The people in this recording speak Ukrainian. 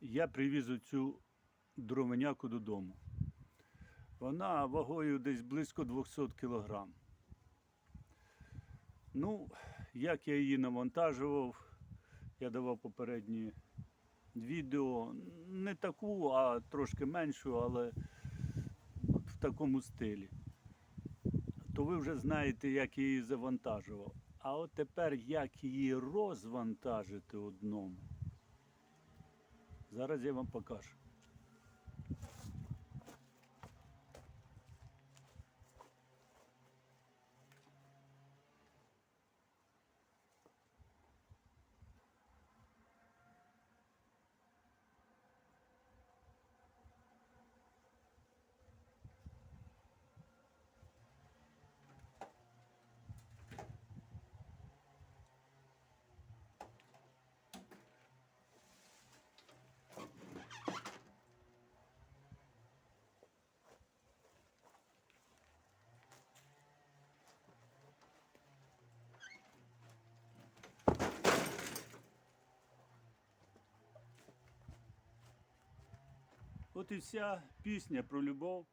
я привіз оцю дровеняку додому. Вона вагою десь близько 200 кг. Ну, як я її навантажував, я давав попередні відео. Не таку, а трошки меншу, але в такому стилі. То ви вже знаєте, як я її завантажував. А от тепер як її розвантажити одному. Зараз я вам покажу. От і вся пісня про любов